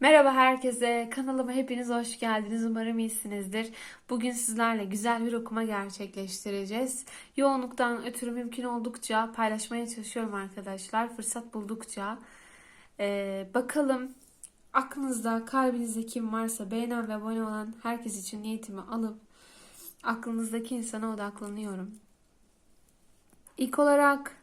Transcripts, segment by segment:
Merhaba herkese. Kanalıma hepiniz hoş geldiniz. Umarım iyisinizdir. Bugün sizlerle güzel bir okuma gerçekleştireceğiz. Yoğunluktan ötürü mümkün oldukça paylaşmaya çalışıyorum arkadaşlar. Fırsat buldukça. Ee, bakalım aklınızda, kalbinizde kim varsa beğenen ve abone olan herkes için niyetimi alıp aklınızdaki insana odaklanıyorum. İlk olarak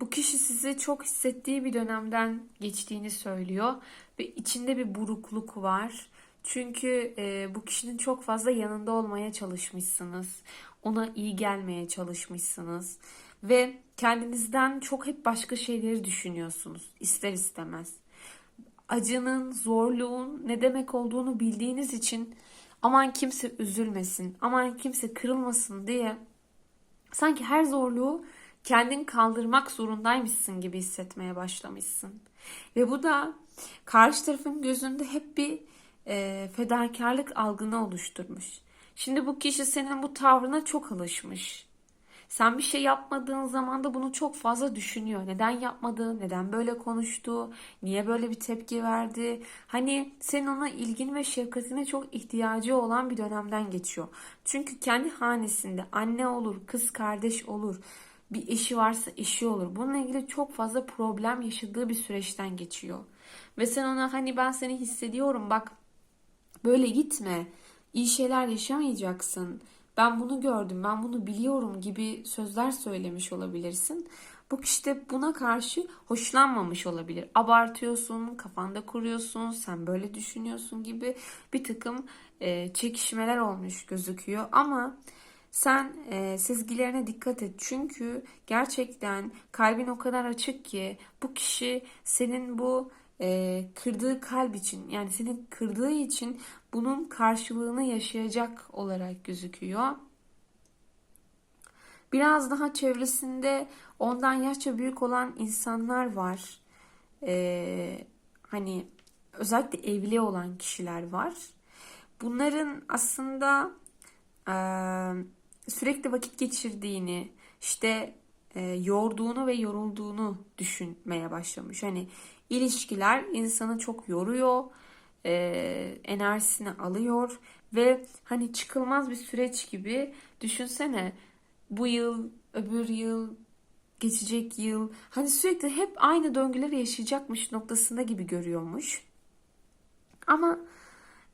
bu kişi sizi çok hissettiği bir dönemden geçtiğini söylüyor ve içinde bir burukluk var. Çünkü e, bu kişinin çok fazla yanında olmaya çalışmışsınız. Ona iyi gelmeye çalışmışsınız. Ve kendinizden çok hep başka şeyleri düşünüyorsunuz ister istemez. Acının, zorluğun ne demek olduğunu bildiğiniz için aman kimse üzülmesin, aman kimse kırılmasın diye sanki her zorluğu kendin kaldırmak zorundaymışsın gibi hissetmeye başlamışsın. Ve bu da karşı tarafın gözünde hep bir e, fedakarlık algını oluşturmuş. Şimdi bu kişi senin bu tavrına çok alışmış. Sen bir şey yapmadığın zaman da bunu çok fazla düşünüyor. Neden yapmadı? Neden böyle konuştu? Niye böyle bir tepki verdi? Hani senin ona ilgin ve şefkatine çok ihtiyacı olan bir dönemden geçiyor. Çünkü kendi hanesinde anne olur, kız kardeş olur, bir eşi varsa eşi olur. Bununla ilgili çok fazla problem yaşadığı bir süreçten geçiyor. Ve sen ona hani ben seni hissediyorum bak böyle gitme. iyi şeyler yaşamayacaksın. Ben bunu gördüm, ben bunu biliyorum gibi sözler söylemiş olabilirsin. Bu kişi de buna karşı hoşlanmamış olabilir. Abartıyorsun, kafanda kuruyorsun, sen böyle düşünüyorsun gibi bir takım çekişmeler olmuş gözüküyor. Ama sen e, sezgilerine dikkat et çünkü gerçekten kalbin o kadar açık ki bu kişi senin bu e, kırdığı kalp için yani senin kırdığı için bunun karşılığını yaşayacak olarak gözüküyor. Biraz daha çevresinde ondan yaşça büyük olan insanlar var. E, hani özellikle evli olan kişiler var. Bunların aslında e, sürekli vakit geçirdiğini, işte e, yorduğunu ve yorulduğunu düşünmeye başlamış. Hani ilişkiler insanı çok yoruyor, e, enerjisini alıyor ve hani çıkılmaz bir süreç gibi düşünsene bu yıl, öbür yıl, geçecek yıl hani sürekli hep aynı döngüleri yaşayacakmış noktasında gibi görüyormuş. Ama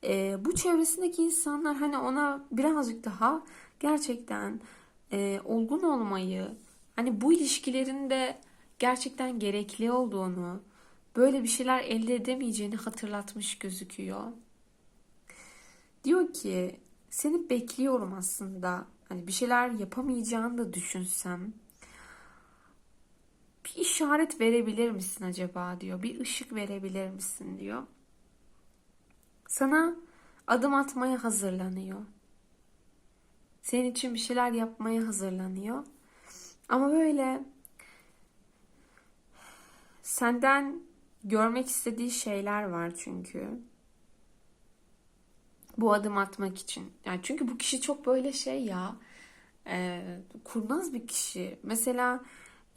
e, bu çevresindeki insanlar hani ona birazcık daha gerçekten e, olgun olmayı, hani bu ilişkilerin de gerçekten gerekli olduğunu, böyle bir şeyler elde edemeyeceğini hatırlatmış gözüküyor. Diyor ki seni bekliyorum aslında. Hani bir şeyler yapamayacağını da düşünsem bir işaret verebilir misin acaba diyor. Bir ışık verebilir misin diyor. Sana adım atmaya hazırlanıyor. Senin için bir şeyler yapmaya hazırlanıyor. Ama böyle senden görmek istediği şeyler var çünkü. Bu adım atmak için. Yani çünkü bu kişi çok böyle şey ya e, kurnaz bir kişi. Mesela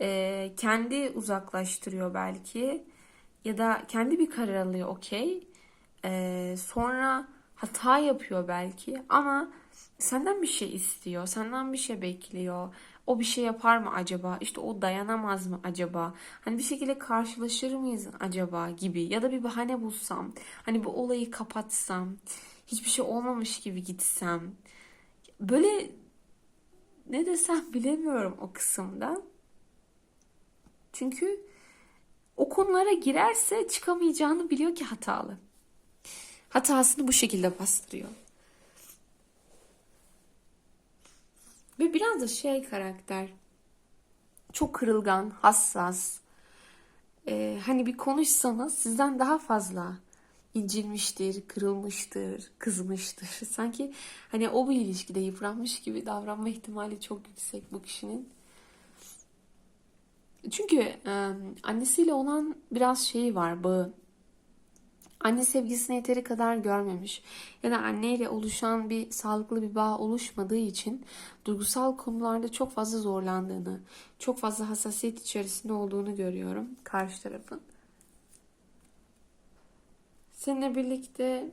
e, kendi uzaklaştırıyor belki ya da kendi bir karar alıyor okey. E, sonra hata yapıyor belki ama senden bir şey istiyor, senden bir şey bekliyor. O bir şey yapar mı acaba? İşte o dayanamaz mı acaba? Hani bir şekilde karşılaşır mıyız acaba gibi ya da bir bahane bulsam, hani bu olayı kapatsam, hiçbir şey olmamış gibi gitsem. Böyle ne desem bilemiyorum o kısımda. Çünkü o konulara girerse çıkamayacağını biliyor ki hatalı. Hatasını bu şekilde bastırıyor. Ve biraz da şey karakter. Çok kırılgan, hassas. Ee, hani bir konuşsanız sizden daha fazla incinmiştir, kırılmıştır, kızmıştır. Sanki hani o bir ilişkide yıpranmış gibi davranma ihtimali çok yüksek bu kişinin. Çünkü e, annesiyle olan biraz şeyi var, bağı. Anne sevgisini yeteri kadar görmemiş ya da anneyle oluşan bir sağlıklı bir bağ oluşmadığı için duygusal konularda çok fazla zorlandığını, çok fazla hassasiyet içerisinde olduğunu görüyorum karşı tarafın. seninle birlikte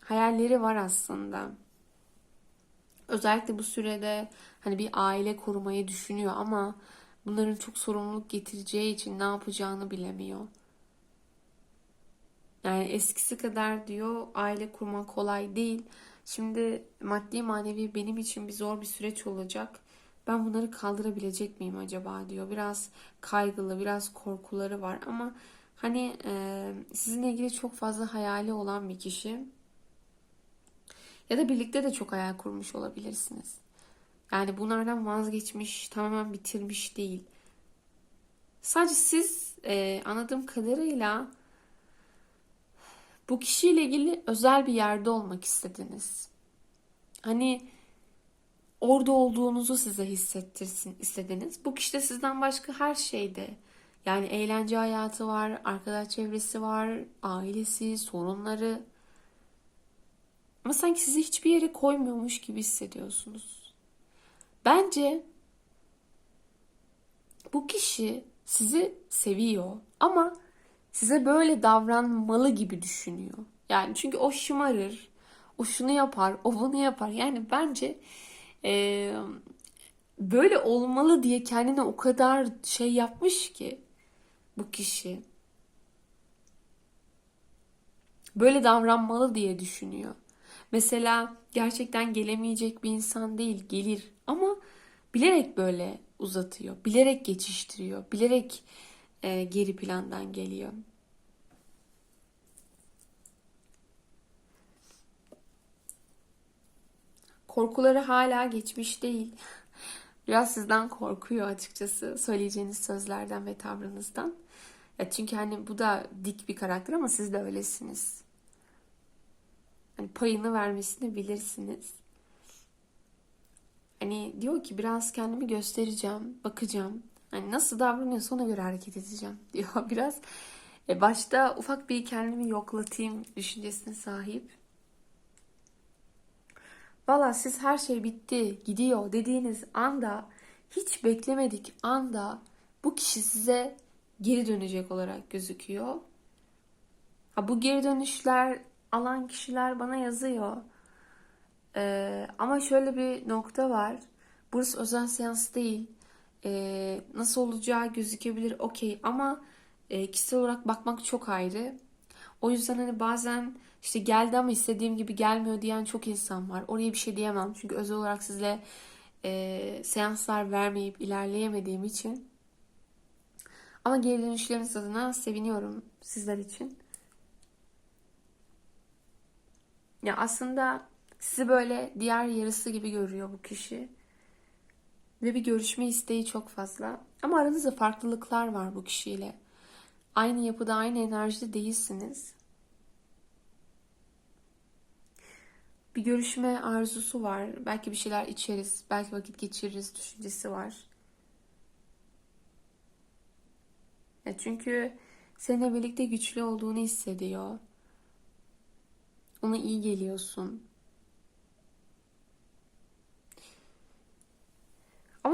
hayalleri var aslında. Özellikle bu sürede hani bir aile kurmayı düşünüyor ama bunların çok sorumluluk getireceği için ne yapacağını bilemiyor. Yani eskisi kadar diyor aile kurmak kolay değil. Şimdi maddi manevi benim için bir zor bir süreç olacak. Ben bunları kaldırabilecek miyim acaba diyor. Biraz kaygılı, biraz korkuları var ama hani e, sizinle ilgili çok fazla hayali olan bir kişi. Ya da birlikte de çok hayal kurmuş olabilirsiniz. Yani bunlardan vazgeçmiş, tamamen bitirmiş değil. Sadece siz e, anladığım kadarıyla bu kişiyle ilgili özel bir yerde olmak istediniz. Hani orada olduğunuzu size hissettirsin istediniz. Bu kişi de sizden başka her şeyde. Yani eğlence hayatı var, arkadaş çevresi var, ailesi, sorunları. Ama sanki sizi hiçbir yere koymuyormuş gibi hissediyorsunuz. Bence bu kişi sizi seviyor ama size böyle davranmalı gibi düşünüyor. Yani çünkü o şımarır, o şunu yapar, o bunu yapar. Yani bence e, böyle olmalı diye kendine o kadar şey yapmış ki bu kişi. Böyle davranmalı diye düşünüyor. Mesela gerçekten gelemeyecek bir insan değil, gelir ama bilerek böyle uzatıyor, bilerek geçiştiriyor, bilerek e, geri plandan geliyor. Korkuları hala geçmiş değil. Biraz sizden korkuyor açıkçası söyleyeceğiniz sözlerden ve tavrınızdan. Ya çünkü hani bu da dik bir karakter ama siz de öylesiniz. Hani payını vermesini bilirsiniz. Hani diyor ki biraz kendimi göstereceğim, bakacağım. Hani nasıl davranıyorsa ona göre hareket edeceğim diyor. Biraz e, başta ufak bir kendimi yoklatayım düşüncesine sahip. Valla siz her şey bitti, gidiyor dediğiniz anda hiç beklemedik anda bu kişi size geri dönecek olarak gözüküyor. Ha, bu geri dönüşler alan kişiler bana yazıyor. Ee, ama şöyle bir nokta var. Burası özel seans değil. Ee, nasıl olacağı gözükebilir okey ama e, kişisel olarak bakmak çok ayrı. O yüzden hani bazen işte geldi ama istediğim gibi gelmiyor diyen çok insan var. Oraya bir şey diyemem. Çünkü özel olarak sizle e, seanslar vermeyip ilerleyemediğim için. Ama geri dönüşleriniz adına seviniyorum sizler için. Ya aslında sizi böyle diğer yarısı gibi görüyor bu kişi. Ve bir görüşme isteği çok fazla. Ama aranızda farklılıklar var bu kişiyle. Aynı yapıda, aynı enerjide değilsiniz. Bir görüşme arzusu var. Belki bir şeyler içeriz, belki vakit geçiririz düşüncesi var. Ya çünkü seninle birlikte güçlü olduğunu hissediyor. Ona iyi geliyorsun.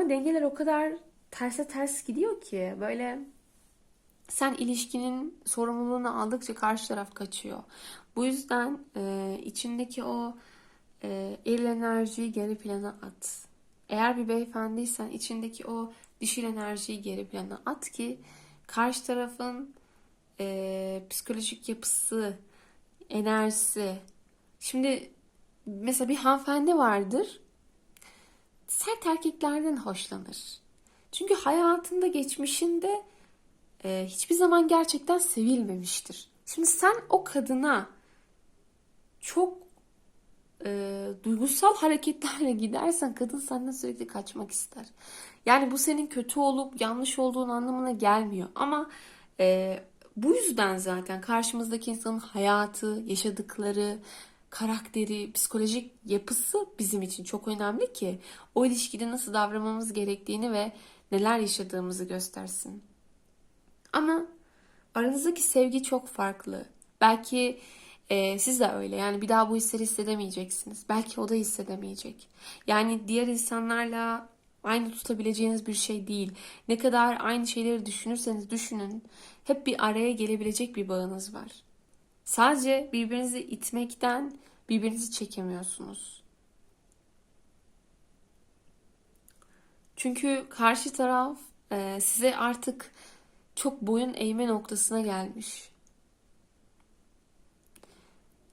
Dengeler o kadar terse ters gidiyor ki böyle sen ilişkinin sorumluluğunu aldıkça karşı taraf kaçıyor. Bu yüzden e, içindeki o e, eril enerjiyi geri plana at. Eğer bir beyefendiysen içindeki o dişil enerjiyi geri plana at ki karşı tarafın e, psikolojik yapısı, enerjisi. Şimdi mesela bir hanımefendi vardır. Sert erkeklerden hoşlanır. Çünkü hayatında geçmişinde e, hiçbir zaman gerçekten sevilmemiştir. Şimdi sen o kadına çok e, duygusal hareketlerle gidersen kadın senden sürekli kaçmak ister. Yani bu senin kötü olup yanlış olduğun anlamına gelmiyor. Ama e, bu yüzden zaten karşımızdaki insanın hayatı, yaşadıkları, karakteri, psikolojik yapısı bizim için çok önemli ki o ilişkide nasıl davranmamız gerektiğini ve neler yaşadığımızı göstersin. Ama aranızdaki sevgi çok farklı. Belki e, siz de öyle. Yani bir daha bu hisleri hissedemeyeceksiniz. Belki o da hissedemeyecek. Yani diğer insanlarla aynı tutabileceğiniz bir şey değil. Ne kadar aynı şeyleri düşünürseniz düşünün, hep bir araya gelebilecek bir bağınız var. Sadece birbirinizi itmekten birbirinizi çekemiyorsunuz. Çünkü karşı taraf e, size artık çok boyun eğme noktasına gelmiş.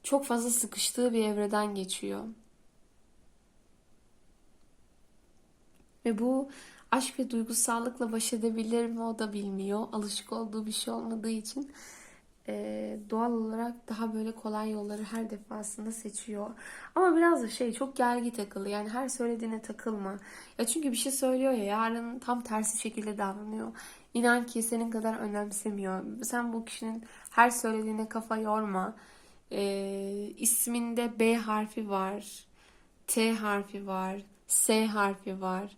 Çok fazla sıkıştığı bir evreden geçiyor. Ve bu aşk ve duygusallıkla baş edebilir mi o da bilmiyor. Alışık olduğu bir şey olmadığı için e, doğal olarak daha böyle kolay yolları her defasında seçiyor. Ama biraz da şey çok gergi takılı. Yani her söylediğine takılma. Ya çünkü bir şey söylüyor ya yarın tam tersi şekilde davranıyor. İnan ki senin kadar önemsemiyor. Sen bu kişinin her söylediğine kafa yorma. E, isminde B harfi var. T harfi var. S harfi var.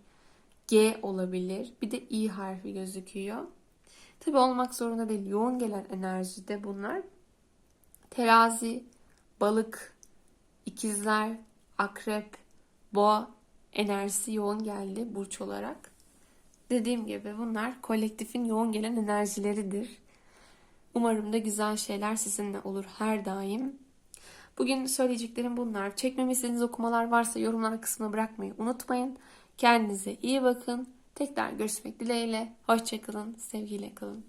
G olabilir. Bir de I harfi gözüküyor. Tabi olmak zorunda değil. Yoğun gelen enerjide bunlar. Terazi, balık, ikizler, akrep, boğa enerjisi yoğun geldi burç olarak. Dediğim gibi bunlar kolektifin yoğun gelen enerjileridir. Umarım da güzel şeyler sizinle olur her daim. Bugün söyleyeceklerim bunlar. Çekmemi istediğiniz okumalar varsa yorumlar kısmına bırakmayı unutmayın. Kendinize iyi bakın. Tekrar görüşmek dileğiyle. Hoşçakalın. Sevgiyle kalın.